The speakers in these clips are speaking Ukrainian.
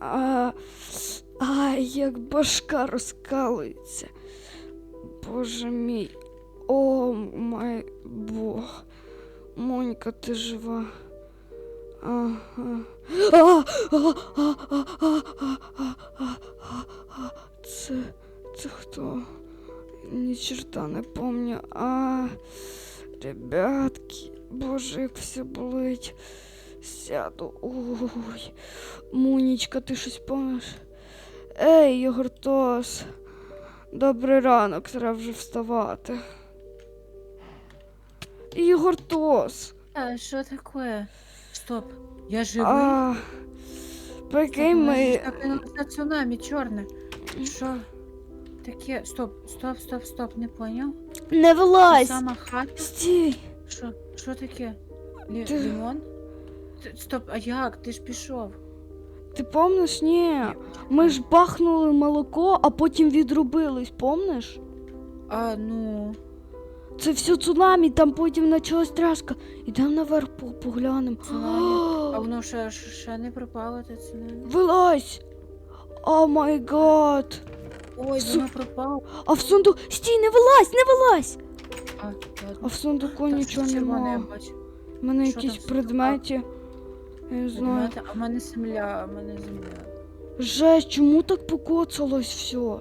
а, а як башка розкалується. Боже мій, о май Бог. Монька, ти жива. Ага. Це це хто? Ні черта не помню. А, ребятки, боже, як все болить. Сяду. Ой. Мунічка, ти щось помниш? Ей, Йогуртос. Добрий ранок, треба вже вставати. Ігортос. А, що таке? Стоп, я живий. А, прикинь, ми. Так, на цунамі чорне. Що? Таке. Стоп, стоп, стоп, стоп, не поняв? Не вилазь! Сама хата. Стій! Що? Що таке? Лі... Ти- Лімон? Т- Стоп, а як? Ти ж пішов. Ти помниш? Ні. Ми ж бахнули молоко, а потім відрубились, помниш? А, ну. Це все цунамі, там потім почалась тряска. Ідемо наверх по- поглянемо. Цунамі. А воно ще, ще не пропало, те цунамі. Вилазь! О май гад! Ой, Су- воно пропало. А в сундук. Стій, не вилазь, не вилазь! А, А ладно. в сундуку Там нічого щось червоне я нема. бачу. У мене Що там якісь в сундуках? предмети. Я не знаю. Предмети, А в мене земля, а в мене земля. Жесть, чому так покоцалось все?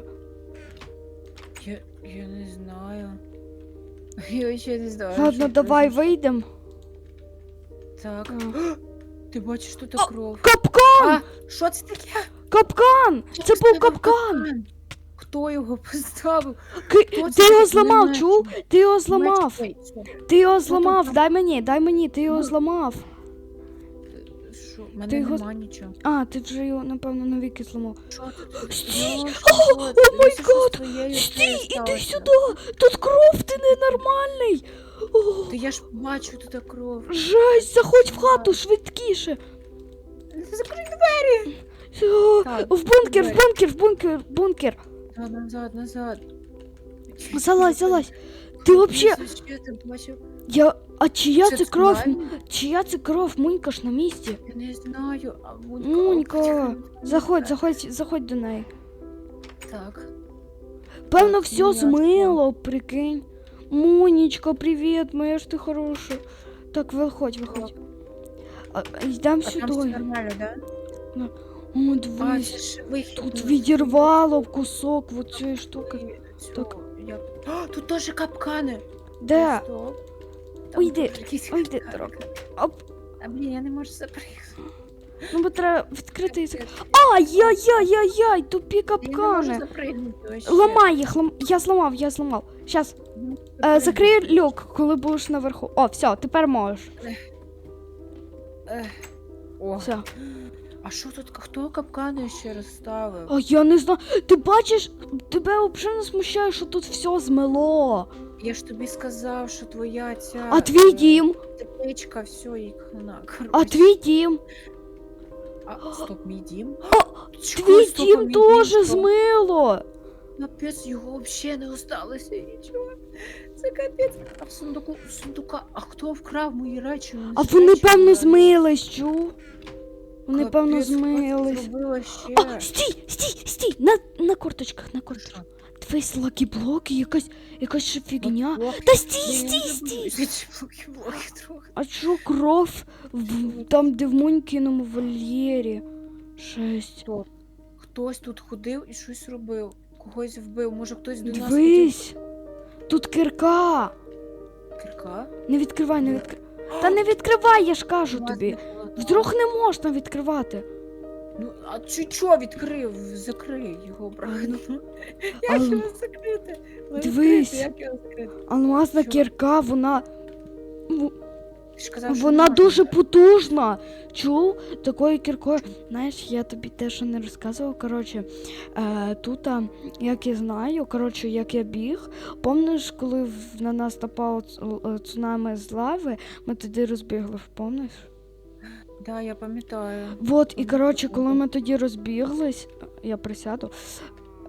Я, я не знаю. Я ще не знаю. Ладно, що давай произошло. вийдемо. Так. Ти бачиш тут кров. Капкан! А, що це таке? Капкан! Це був це капкан! Хто його поставив? Ки- Хто Ти це його такий? зламав, Не чув? Ти його зламав! Ой, що? Ти його зламав! Дай мені, дай мені, ти його Ну. зламав. Мене Ти його- нема нічого. А, ти вже його, напевно, навіки зламав. Що тут? Стій! О, о май гад! Стій, іди сюди! Тут кров, ти ненормальний! О, Та я ж бачу тут кров. жесть, заходь в хату швидкіше! Закрий О, Так, В бункер, в двері. бункер, в бункер, в бункер! Та назад, назад. Залазь, залазь! Ти вообще, Що ти бачив? я, а чия Це це кров? Чия це кров? Мунька ж на місці. Я не знаю, а Мунька... Мунька, заходь, заходь, заходь до неї. Так. Певно, все ну, змило, прикинь. Мунічка, привіт, моя ж ти хороша. Так, виходь, виходь. А, йдемо А там все сюди. нормально, да? О, А, дивись. ж вихід. Тут був. відірвало кусок вот цієї штуки. Цього, Так. Я... А, тут теж капкани. Де? Стоп. Уйди, уйди, дорога. Оп. А, блін, я не можу запрягти. Ну, бо треба відкрити язик. Ай-яй-яй-яй-яй, тупі капкани. Ламай їх, лам... я зламав, я зламав. Щас, е, закрий люк, коли будеш наверху. О, все, тепер можеш. О, Все. а що тут, хто капкани ще розставив? А я не знаю. Ти бачиш, тебе взагалі не смущає, що тут все змило. Я ж тобі сказав, що твоя ця... А твій дім? Тепличка, все, їх хана. А твій дім? А, стоп, мій дім? Чекай, Твій стоп, дім теж змило. Капець, його взагалі не осталося нічого. Це капець. А в сундуку, в сундука, а хто вкрав мої речі? Вони А вони, речі певно, брали. змились, чув? Вони, Капець, певно, змились. зробила ще? А, стій, стій, стій! На, на корточках, на корточках. Що? Дивись, лакі-блоки, якась, якась ще фігня. Блоки? Та стій, Я не стій, люблю стій! ці трохи. А чо кров в, там, де в Монькіному вольєрі? Шесть. Стоп. Хтось тут ходив і щось робив. Когось вбив. Може хтось до нас хотів. Дивись! Тут кирка! Кирка? Не відкривай, не відкривай. Та не відкривай, я ж кажу тобі. Вдруг не можна відкривати. Ну, а чи чо відкрив? Закрий його, правильно. Як його закрити? Ну, Дивись. Як його закрити? Алмазна Що? кірка, вона. в- Ти ж казав, що Вона нема. дуже потужна. Чув такою кіркою. Знаєш, я тобі те, що не розказував. Коротше, е, тут, а, як я знаю, коротше, як я біг. Помниш, коли в- на нас напало ц- е, цунами з лави, ми тоді розбігли, помниш? Да, я пам'ятаю. Вот, і коротше, коли ми тоді розбіглись, я присяду.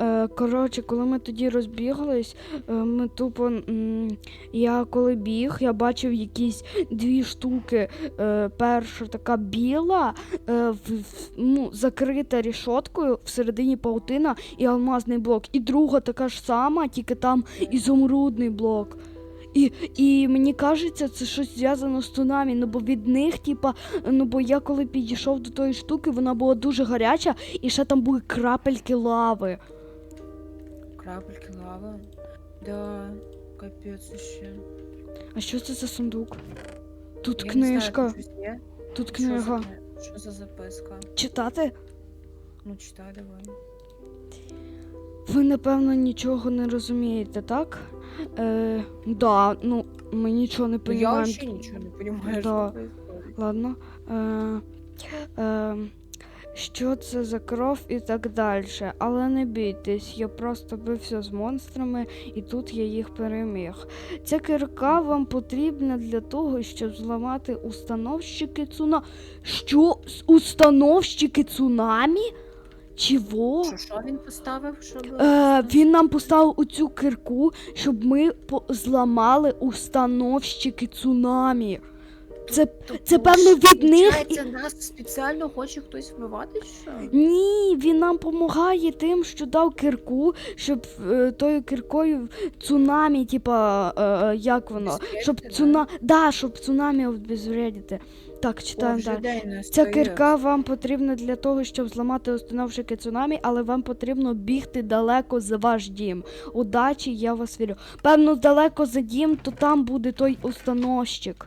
Е, коротше, коли ми тоді розбіглись, е, ми тупо. м, я коли біг, я бачив якісь дві штуки. Е, перша така біла, е, в, в- ну, закрита рішоткою, всередині паутина і алмазний блок. І друга така ж сама, тільки там ізумрудний блок. І, і мені кажеться, це щось зв'язано з цунамі, ну бо від них, типа, ну бо я коли підійшов до тої штуки, вона була дуже гаряча, і ще там були крапельки лави. Крапельки лави. Да, капець ще. А що це за сундук? Тут Я не знаю, книжка, тут є. тут Що за книга. Що за записка? Читати? Ну читай давай. Ви, напевно, нічого не розумієте, так? Е, да, ну, ми нічого не Ну, я взагалі нічого не розумію, Да. що. Ладно. Е, е, що це за кров і так далі. Але не бійтесь, я просто бився з монстрами і тут я їх переміг. Ця кирка вам потрібна для того, щоб зламати установщики цунамі. Що? Установщики цунамі? Чого? Що, що він поставив, щоб... Е, він нам поставив оцю кирку, щоб ми зламали установщики цунамі. Це це, певно, від них і- нас спеціально хоче хтось вбивати, що? Ні, він нам допомагає тим, що дав кирку, щоб е, тою киркою цунамі, типа, е, як воно? Щоб цуна... да, щоб цунамі обезвредити. Так, читаємо далі. Ця кирка вам потрібна для того, щоб зламати установщики цунамі, але вам потрібно бігти далеко за ваш дім. Удачі, я вас вірю. Певно, далеко за дім, то там буде той установщик.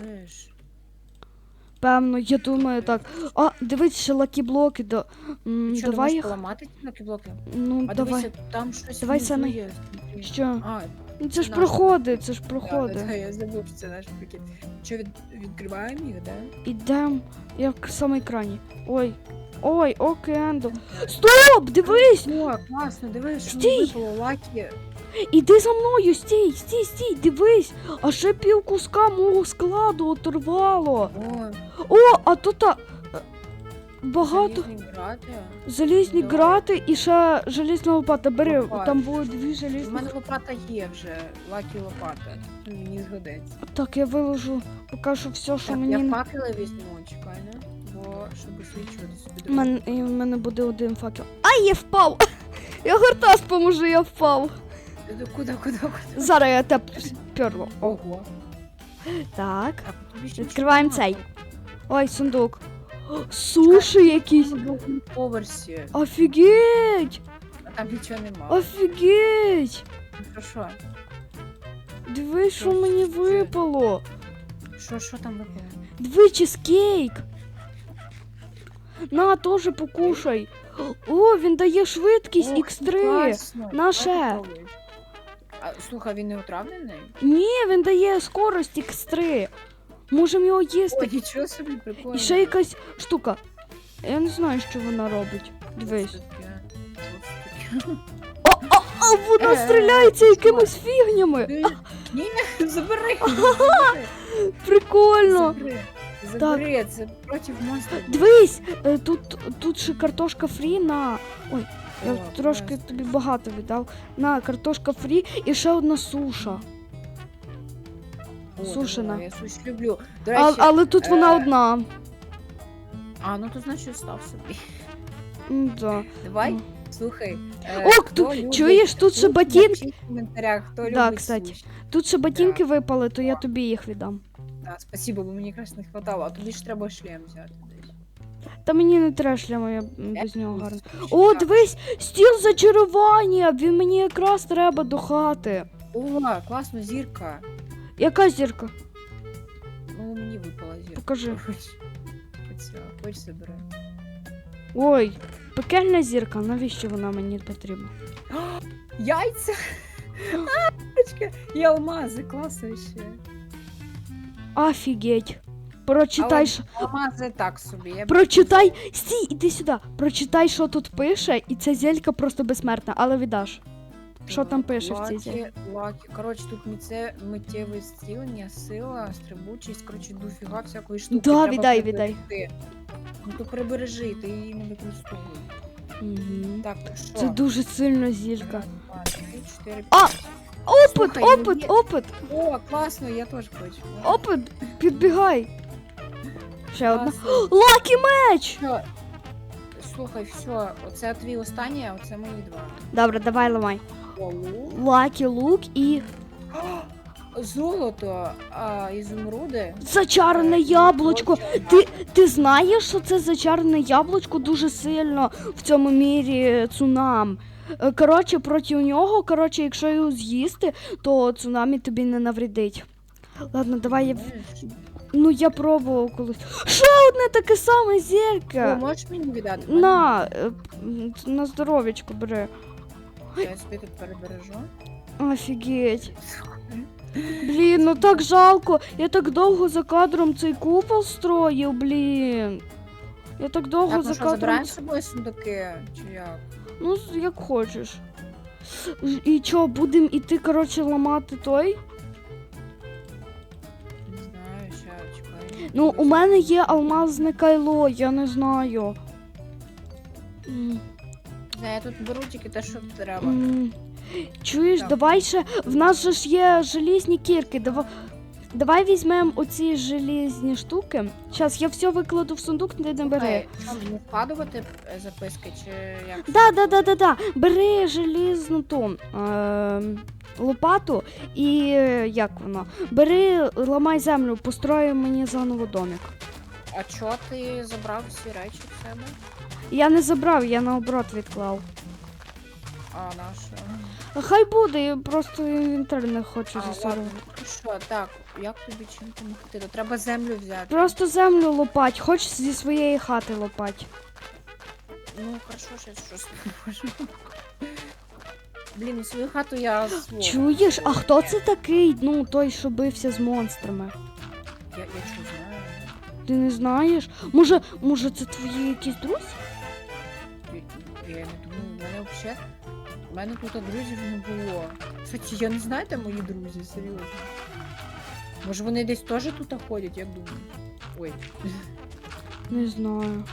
Думаєш? Певно, я думаю так. А, дивись, ще лакі-блоки. Да. М, Що, давай можеш їх. поламати ці блоки? Ну, А давай. дивися, там щось Давай внизу саме. є. Що? А, Ну це ж наш проходи, це ж да, проходи. да, да, я забув, що це наш прикид. Що, від, відкриваємо їх, да? Ідем, як в самий крані. Ой. Ой, океандо. Стоп! Дивись! О, класно, дивись, що Стій! випало лакі. Іди за мною, стій, стій, стій, дивись! А ще пів куска мого складу оторвало. О, О, а тут а, е, багато залізні грати. залізні Давай. грати і ще желізна лопата. Бери, Лопата. там було дві У мене лопата є вже, лакі лопата. Ну, Мені згодиться. Так, я виложу, покажу все, що Так, мені. я факели візьму, чекай, не? Бо щоб освічувати собі У мене, в мене буде один факел. Ай, я впав! Я гортас поможу, я впав. Куди, куди, куди? Зараз я те перло. Ого. Так. Відкриваємо цей. Ой, сундук. Суші якісь. На другому поверсі, Офігеть! а там нічого нема. Офігеть! Ну, Що? Диви, що Що мені це? випало. Що, що там випало? Диви, чизкейк. На, теж покушай. О, він дає швидкість Ох, X3. класно. На Давай ще. А, слухай, він не отравлений? Ні, він дає скорость X3. Можемо його їсти. Ой, нічого собі, прикольно. І ще якась штука. Я не знаю, що вона робить. Дивись. Це таке? А вона Е, стріляється якимись фігнями. Ні, забери. забери, Прикольно. Забери. Забери, це проти монстрів. Дивись, е, тут, тут ще картошка фрі на. Ой, я трошки тобі багато віддав. На картошка фрі і ще одна суша. О, сушена. Я суші люблю. До А, але тут вона е, одна. а, ну то значить став собі. Да. Давай, Ну. слухай. е, О, хто тут, любить чуєш, тут ще суші, ботинки. напишіть в коментарях, хто Да, любить кстати. суші. Тут ще ботинки випали, то я тобі їх віддам. Да, спасибо, бо мені якраз не хватало, а тобі ж треба шлем взяти. Та мені не треба шлема, я без нього гарно. О, дивись, стіл зачарування! Він мені якраз треба до хати. О, класно, зірка. Яка зірка? Ну, мені випала зірка. Покажи. Хоч забери. Ой, пекельна зірка, навіщо вона мені потрібна? Яйця! І алмази, класно ще. Офігеть. Прочитай, що... Алмази так собі. Я б- Прочитай. Стій, іди сюди. Прочитай, що тут пише, і ця зелька просто безсмертна, але віддаш. Що там пише в цій зельці? Лакі, лакі. Коротше, тут міце, миттєве зцілення, сила, стрибучість, коротше, дофіга всякої штуки. Да, Треба віддай, приберегти. Ну то прибережи, ти її не використовуй. Угу. Так, ну що? Це дуже сильно зілька. Раз, два, три, чотири, А! п'ять. Опит, Слухай, опит, є- опит, О, класно, я теж хочу. опит, підбігай. Ще одна. Лакі меч! Що? Слухай, все, оце твій останній, а оце мої два. Добре, давай ламай. Олу. Лакі лук і Золото, а ізумруди. зачарене Е, яблучко. Ти, ти знаєш, що це зачарене яблучко дуже сильно в цьому мірі цунам. Е, Коротше, проти нього, коротше, якщо його з'їсти, то цунамі тобі не навредить. Ладно, давай я. в-? Ну я пробував колись. Ще одне таке саме О, зелька. можеш мені віддати? На, е, на здоров'ячко бери. Я собі тут перебережу. Офігеть. Блін, ну так жалко. Я так довго за кадром цей купол строїв, блін. Я так довго Так, за ну що, кадром. забираємо з собою сундуки, чи як? Ну, як хочеш. І що, будемо іти, коротше, ламати той? Ну, у мене є алмазне кайло, я не знаю. М, Не, я тут беру тільки те, що треба. м. Чуєш, Так. давай ще. В нас же ж є желізні кірки. Давай, давай візьмемо оці желізні штуки. Зараз я все викладу в сундук, ти не бери. Що, вкладувати е, записки, чи як? Да, да, да, да, да. Бери желізну ту е, лопату і е, як воно? Бери, ламай землю, построй мені заново домик. А чого ти забрав всі речі в себе? Я не забрав, я наоборот відклав. А, наше. А Хай буде, я просто інвентар не хочу. Ну що, так, як тобі чим допомогти? То треба землю взяти. Просто землю лопать, хоч зі своєї хати лопать. Ну, хорошо, ще щось можу. Блін, свою хату я свого. Чуєш, а хто це такий? Ну, той, що бився з монстрами. Я, я чого знаю? Ти не знаєш? Може, може, це твої якісь друзі? Я, я не думаю, в мене взагалі. У мене тут друзів не було. Кстати, я не знаю, де мої друзі, серйозно. Може вони десь теж тут ходять, як думаю. Ой, Не знаю.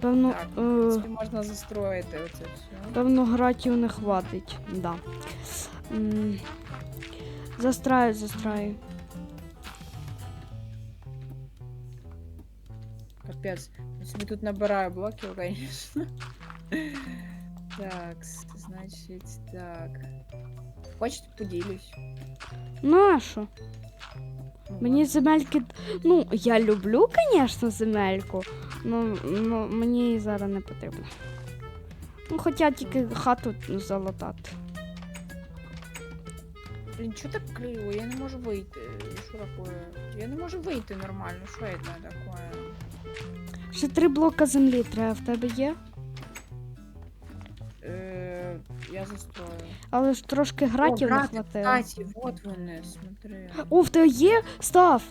Певно, так, в е, принципі, можна застроїти оце все. певно, гратів не хватить. Да. М, Застраю, застраю. Капець. Я собі тут набираю блоків, звісно. Так, значить, так. Хочете поділюсь? Ну а що? Ну, Мені земельки. Ну, я люблю, звісно, земельку. Ну, ну мені її зараз не потрібно. Ну, хоча тільки хату залатати. Блін, що так криво? Я не можу вийти. Що таке? Я не можу вийти нормально. Що це таке? Ще три блока землі треба, в тебе є? Е, я застрою. Але ж трошки гратів не грати, хватило. Кстати, вот вони, смотри. О, в тебе є? Став!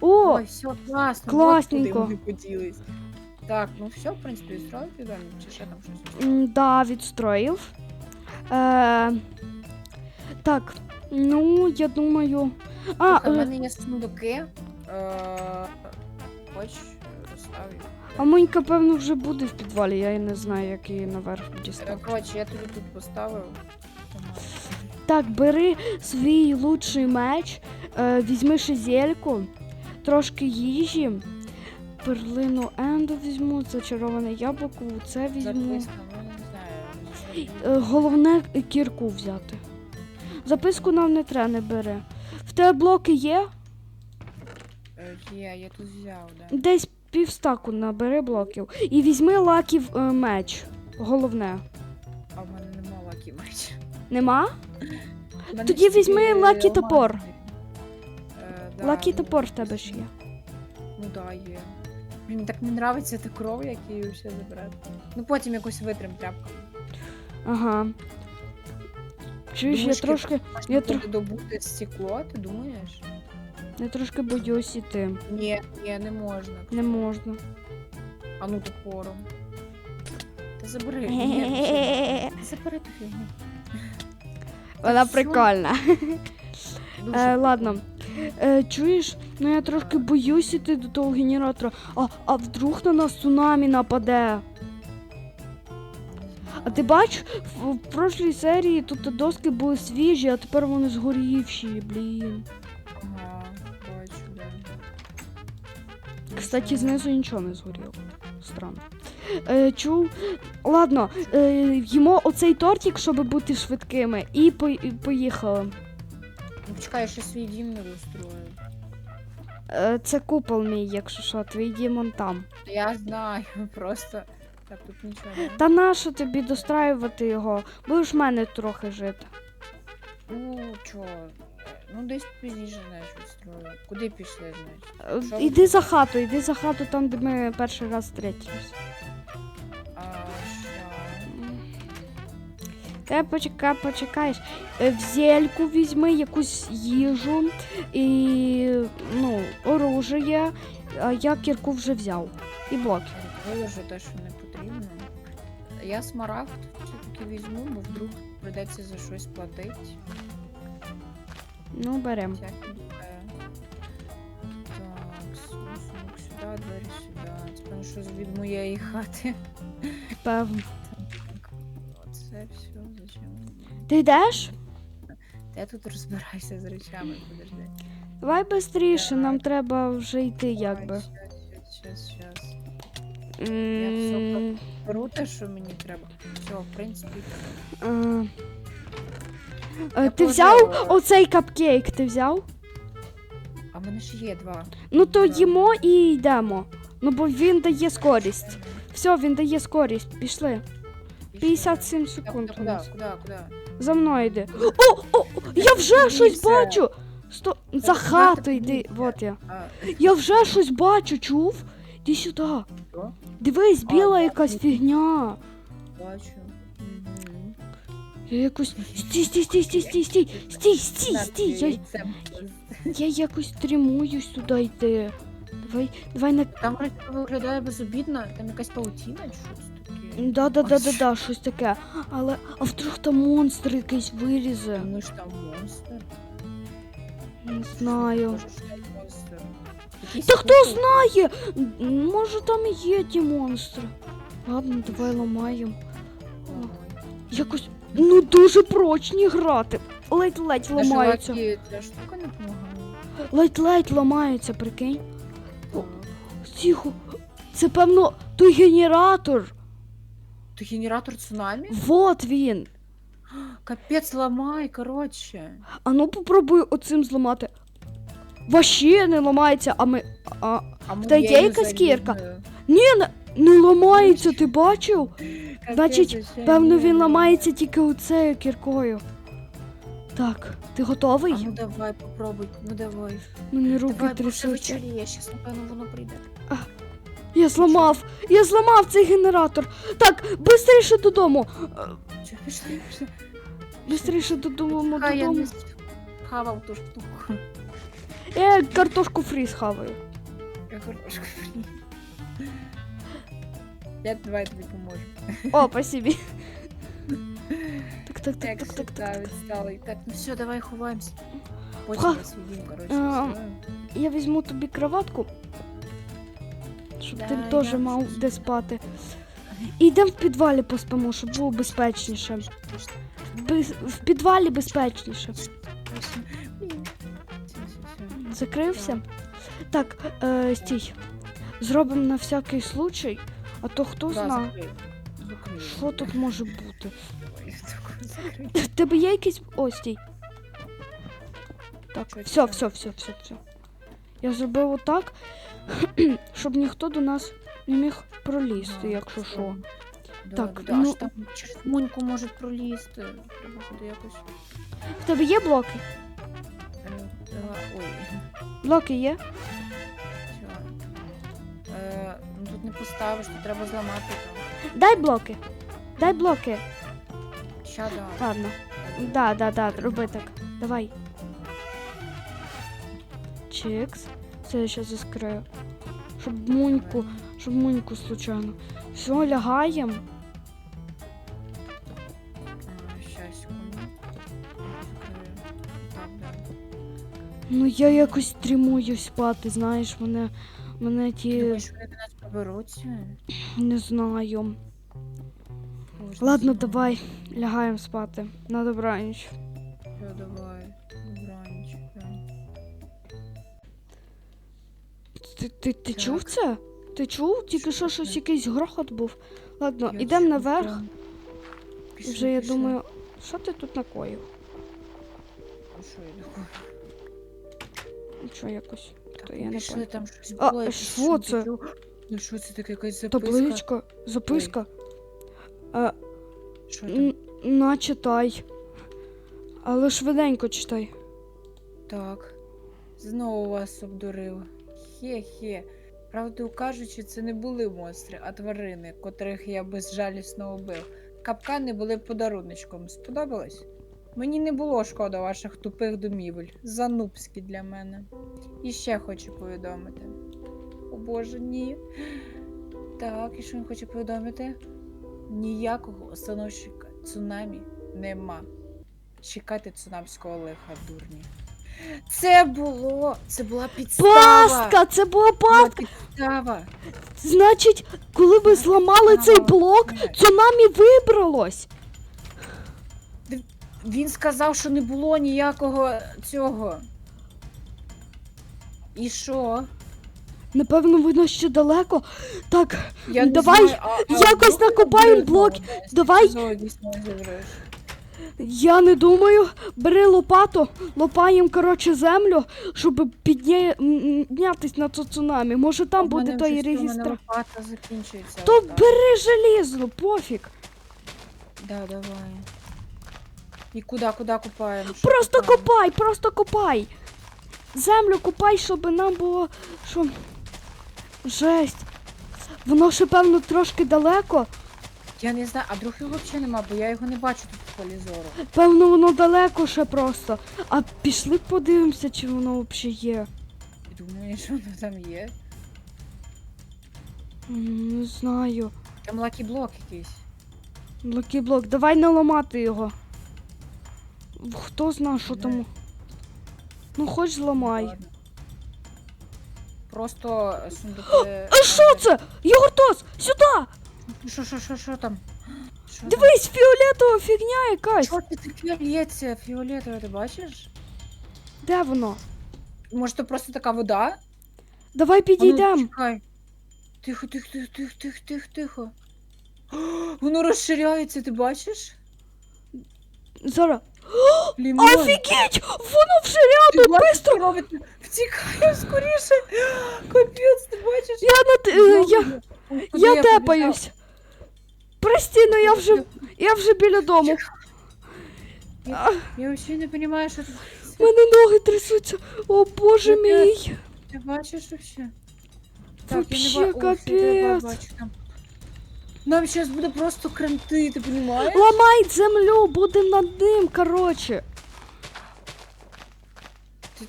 О! Ой, все класно. класненько. Вот куди вони поділись. Так, ну все, в принципі, відстроїв підемо, чи ще там щось? М, Да, відстроїв. Е, так, ну, я думаю. А, Слухай, в е, мене є сундуки. Е, Хоч розставив. А Монька, певно, вже буде в підвалі, я і не знаю, як її наверх Е, дістати. Коротше, я тобі тут поставив. Так, бери свій лучший меч, е, візьми ще зельку, трошки їжі, перлину енду візьму, зачароване яблуко, це візьму. Ну не знаю. Е, Головне кірку взяти. Записку нам не треба, не бери. В тебе блоки є? Е, Є, я тут взяв, да. Десь півстаку набери блоків. І візьми лаків е, меч. Головне. А в мене нема лакі меч. Нема? В мене Тоді тільки візьми лакі топор. Е, да, Лакі ну, топор в тебе ж є. Ну да, є. Мені так не нравиться та кров, як її ще забирати. Ну потім якось витрим тряпкою. Ага. Чуєш, я Думаєш, трошки, Я буде добути стекло, ти думаєш? Я трошки боюсь іти. Ні, ні, не можна. Не можна. А ну топором. Та забери. Ні? Забери ту фігню. Вона прикольна. Дуже Е, ладно. Е, чуєш, ну я трошки боюсь іти до того генератора. А, а вдруг на нас цунамі нападе? А ти бач, в, в прошлій серії тут доски були свіжі, а тепер вони згорівші, блін. Кстати, знизу нічого не згоріло. Странно. Е, чув. Ладно, е, їмо оцей тортик, щоб бути швидкими, і, по, і поїхали. Почекай, я ще свій дім не розстрою. Е, це купол мій, якщо що, твій дімон там. Я знаю, просто. Так, тут нічого. Та нащо тобі достраювати його? Будеш в мене трохи жити. Ну, чо? Ну, десь пізніше, знаєш, відстрою. Куди пішли, значить? Е, Що Іди за хату, іди за хату там, де ми перший раз зустрілися. А, ща. Ти почекай, почекаєш. Е, В зельку візьми якусь їжу і ну, оружие. А я кірку вже взяв. І блоки. Виложу те, що не потрібно. Я смарагд все-таки візьму, бо вдруг прийдеться за щось платити. Ну, берем. Так, сумок сюди, двері сюди. Це певно, що від моєї хати. Певно. Так, оце все, зачем? Ти йдеш? Та Я тут розбираюся з речами, подожди. Давай швидше, нам треба вже йти, якби. Щас, щас, щас. М, Беру те, що мені треба. Все, в принципі. е, е, Ти взяв оцей капкейк, ти взяв? А в мене ще є два. Ну то їмо і йдемо. Ну бо він дає скорість. Все, він дає скорість. Пішли. І 57 що? секунд. У Куди, нас. куди, куди? За мною йди. О, о, я вже щось бачу. Сто... За куди хату йди. дивишся? Вот я. А, Я вже щось бачу, чув? Іди сюди. Що? Дивись, А, біла да, якась фігня. Бачу. Мгм. Я якось. Стій, стій, стій, стій, стій, стій, стій, стій, На, стій. Я, я якось тримуюсь туди йти. Давай, давай на. Там вроде виглядає безобідно, там якась паутіна чи щось таке. Да, да, да, да, да, щось таке. Але а вдруг там монстр якийсь вилізе? Тому ж там монстр. Не знаю. Може. Якийсь Та хто знає? Може там і є ті монстри. Ладно, давай ламаємо. Якось ну дуже прочні грати. Ледь-ледь Та ламаються. чуваки, Ця штука не допомагає. Ледь-ледь ламаються, прикинь. Тихо. Це певно той генератор. То генератор цунамі? Вот він. Капець ламай, коротше. А ну попробуй оцим зламати. Вообще не ламається, а ми. А... А Та є якась кірка? Ні, не, не ламається, ти бачив? Значить, Певно, він ламається тільки оцею кіркою. Так, ти готовий? А ну давай, попробуй, ну давай. Мене руки давай, трясуться. вечоріє, щас, напевно, воно прийде. Я зламав! Я зламав цей генератор! Так, швидше додому! Швидше додому, Хай я додому. не хавав ту штуку. Я картошку фрі схаваю. Я картошку фрі. Я давай тобі поможу. О, спасибі. Так, так, так, так, так, так, так. відсталий. Так, ну все, давай ховаємося. Потім Ха. я свій коротше, відстрою. Я візьму тобі кроватку, щоб ти Да, теж мав вже де спати. І йдемо в підвалі поспимо, щоб було безпечніше. Без- В підвалі безпечніше. Закрився? Так, е, стій. Зробимо на всякий случай, а то хто зна, що тут може бути. В тебе є якийсь. О, стій. Так, все, все, все, все, все. Я зробив отак, щоб ніхто до нас не міг пролізти, якщо що. Да, Так, так, да, ну- аж там через муньку можуть пролізти. Треба буде якось. В тебе є блоки? Ой, Блоки є? Е, ну тут не поставиш, тут треба зламати. Дай блоки. Дай блоки. Ща да. Ладно. Да, да, да, роби так. Давай. Чикс. Це я ще заскрию. Щоб муньку, щоб муньку случайно. Все, лягаємо. Ну я якось тримуюсь спати, знаєш, мене. Мене ті. Думаєш, вони до нас поберуться? не знаю. Можна Ладно, знову. давай, лягаємо спати. На добраніч. Все, давай. Добраніч. Ти, ти, ти Так. чув це? Ти чув? Тільки що Чув щось якийсь грохот був. Ладно, Я чув, наверх. Пішли, Вже я пішли. думаю, що ти тут накоїв? Нічого якось. Так, То я не пішли, там щось А, було. якийсь що це? Ну що це таке, якась записка? Табличка, записка. А, Що там? н- на читай. Але швиденько читай. Так. Знову вас обдурив. Хе-хе. Правду кажучи, це не були монстри, а тварини, котрих я безжалісно убив. Капкани були подаруночком. Сподобалось? Мені не було шкода ваших тупих домівель. Занубські для мене. І ще хочу повідомити. О боже, ні. Так, і що він хоче повідомити? Ніякого остановщика цунамі нема. Чекайте цунамського лиха, дурні. Це було. Це була підстава. Пастка! Це була Була підстава. Значить, коли ви зламали цей блок, цунамі вибралось. Він сказав, що не було ніякого цього. І що? Напевно, воно ще далеко. Так, Я не Давай знаю, а- а якось вдруг накопаємо він блок. знову Давай. знову дійсно зібреш? я не думаю. Бери лопату, лопаємо, коротше, землю, щоб піднятись на це цунамі. Може там У буде мене той вже все, у мене регістр. лопата закінчується. То отак. бери желізо, пофіг. Да, давай. І куди, куди купаємо? Що Просто копаємо? копай, просто копай. Землю копай, щоб нам було. Що... Жесть. Воно ще, певно, трошки далеко. Я не знаю, а друг його взагалі нема, бо я його не бачу тут в полі зору. Певно, воно далеко ще просто. А пішли подивимося, чи воно взагалі є. І думаю, що воно там є. М, Не знаю. Там лакі-блок якийсь. Блокіблок, давай не ламати його. Хто знає, що там. Ну, хоч зламай. Просто сундуки. А що це? Йогуртос, сюди! Що, що, що, що там? Що? Дивись, фіолетова фігня якась. Що ти таке лється фіолетове, ти бачиш? Де воно? Може, то просто така вода? Давай підійдемо. Тихо, тихо, тихо, тихо, тихо, тихо, тихо. Воно розширяється, ти бачиш? Зараз. Лімон. Офігеть! Воно вже рядом, бистро! що робить? Втікає скоріше. Капець, ти бачиш? Я на те- е, я, я тепаюсь. Прости, ну я вже, я вже біля дому. А, Я взагалі не розумію, що тут. в мене ноги трясуться. О боже мій. Ти бачиш вообще? Вообще я не ба- Ой, все, я капець. бачу там. Нам зараз буде просто кранти, ти розумієш? Ламай землю, буде над ним, коротше. Ти-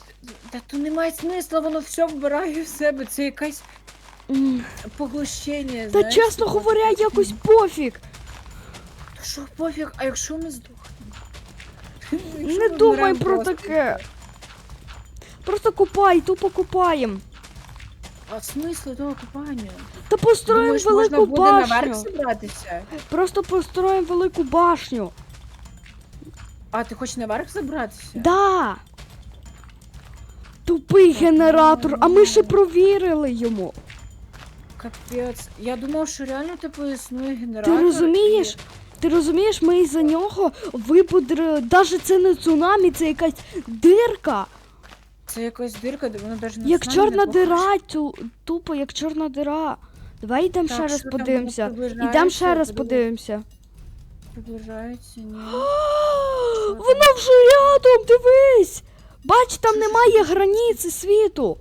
Та тут немає смисла, воно все вбирає в себе. Це якесь поглощення. Та знаєш, чесно такого. говоря, якось пофіг. Та що пофіг, а якщо ми здохнемо? Якщо Не ми думай про просто, таке. Просто купай, тупо купаєм. А смисл того купання? Та построїмо Думаєш, можна велику буде наверх башню. забратися? Просто построїмо велику башню. А, ти хочеш наверх забратися? Да. Тупий генератор, а ми ще провірили йому. Капець. Я думав, що реально типу існує генератор. Ти розумієш? Ти розумієш, ми із-за нього випудрили. Даже це не цунамі, це якась дирка. Це якась дирка, де вона навіть на Як не чорна похоже. дира, ту, тупо як чорна дира. Давай йдемо Так, ще раз що там, подивимося. воно Йдемо ще раз Подивись. подивимося. Приближається, ні. Воно вже рядом, дивись! Бач, там немає границі світу.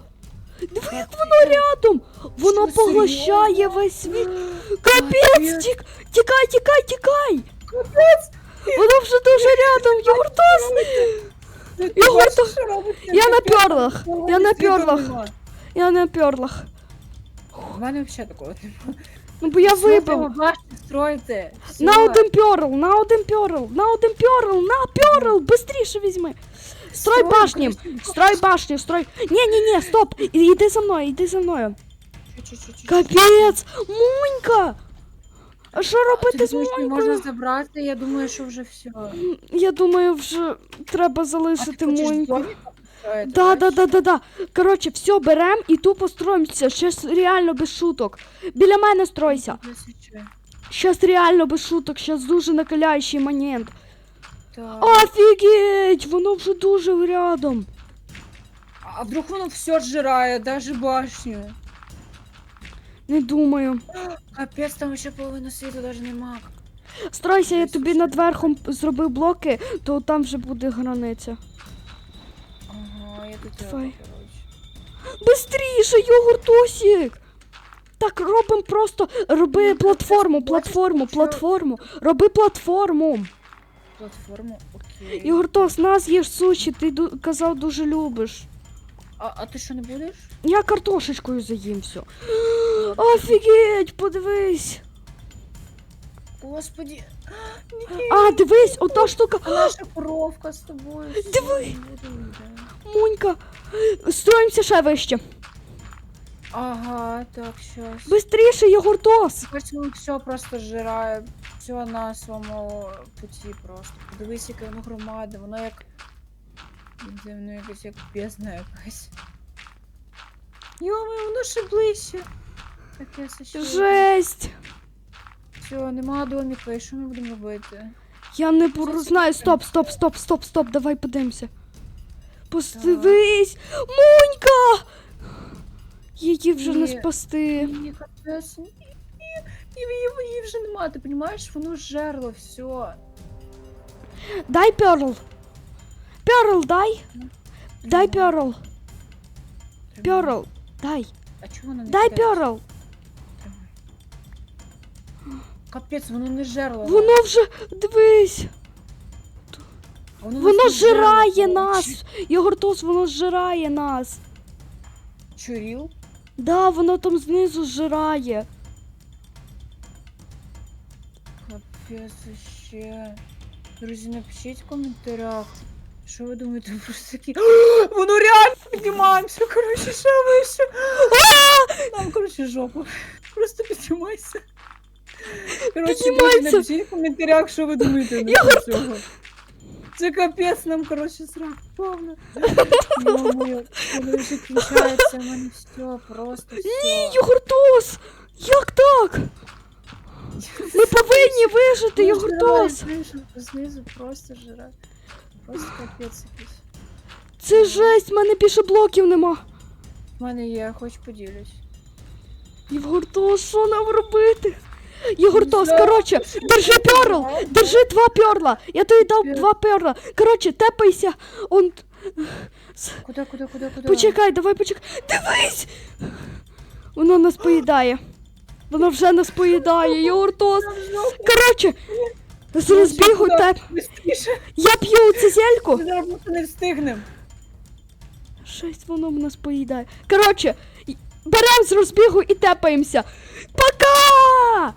Диви, як воно рядом! Воно Що, поглощає серйозно? весь світ. Капець! Тік, тікай, тікай, тікай! Капець! Воно вже дуже рядом, Юртос! Що робиться? Я на перлах! Я на перлах! Я на перлах. У мене взагалі такого немає. Ну бо я вибив. На один перл, на один перл, на один перл, на перл! Быстріше візьми! Строй Строй, башню! Строй башню, строй. Ні, ні, ні, стоп! Іди за мною, іди за мною. Капець! Мунька! А що робити Ти з думаєш, не Монькою? можна забрати, я думаю, що вже все. Я думаю, вже треба залишити ти Моньку. Да, да, да, да, да. Коротше, все, берем і тупо строїмося. Щас реально без шуток. Біля мене стройся. Щас реально без шуток, щас дуже накаляючий момент. Так. Офігеть! Воно вже дуже рядом. А вдруг воно все зжирає, даже башню. Не думаю. Капець, там ще половини світу даже нема. Стройся, я тобі над верхом зробив блоки, то там вже буде границя. Ага, я тут Давай. короче. Бистріше, йогуртосік! Так, робимо просто. Роби Ну, платформу, платформу, платформу. Роби платформу. Платформу, окей. Йогуртос, нас є суші, ти ду- казав дуже любиш. А, а ти що не будеш? Я картошечкою заїм все. Офігеть, подивись. Господи. А, дивись, ота штука. Наша коровка з тобою. всё, Диви. не буду Строїмося ще вище. Ага, так, щас. Бистріше, йогуртос. Бачиш, воно все просто зжирає. Все на своєму путі просто. Подивись, яке воно громаде, воно як. Не знаю, воно якось як бездна якась. Йоми, воно ще ближче. Таке ще. Жесть. Все, нема доміка, і що ми будемо робити? Я не пору знаю. Стоп, стоп, стоп, стоп, стоп. Давай подивимося. Подивись. Монька! Її вже не Ні. спасти. Ні, капець, ні, ні, ні, її, її вже нема, ти розумієш, воно жерло все. Дай перл. Перл, дай. Дай перл. Перл. Дай. А чого воно не Дай кидається? перл. Капець, воно не жерло. Воно вже. Дивись. А воно, Воно нас не жерло, жирає коротше. нас. Йогуртос, воно жирає нас. Чуріл? Да, воно там знизу жирає. Капець ще. Друзі, напишіть в коментарях. Що ви думаєте про такі? Воно реально піднімаємося, коротше, ще вище. Нам, коротше, жопу. Просто піднімайся. Коротше, друзі, Піднімайся. напишіть в коментарях, що ви думаєте на цього. Це капець нам, коротше, срак. Йо-моє, коли вже кінчається, в мене все, просто все. Ні, йогуртос! Як так? Ми повинні вижити, йогуртос! Знизу просто жира. Просто капець якийсь. Це жесть, в мене більше блоків нема. В мене є, хоч поділюсь. Йогуртос, що нам робити? Знаю. коротше, держи перл! Держи два перла! Я тобі дав два перла. Коротше, тепайся. Он. Куди, куди, куди, куди? Почекай, давай почекай. Дивись! Воно нас поїдає. Воно вже нас поїдає, йогуртос. Коротше, та з ну, розбігу так. Я п'ю це зельку. Ми на не встигнем. Щось воно в нас поїдає. Коротше, берем з розбігу і тепаємося. Пока!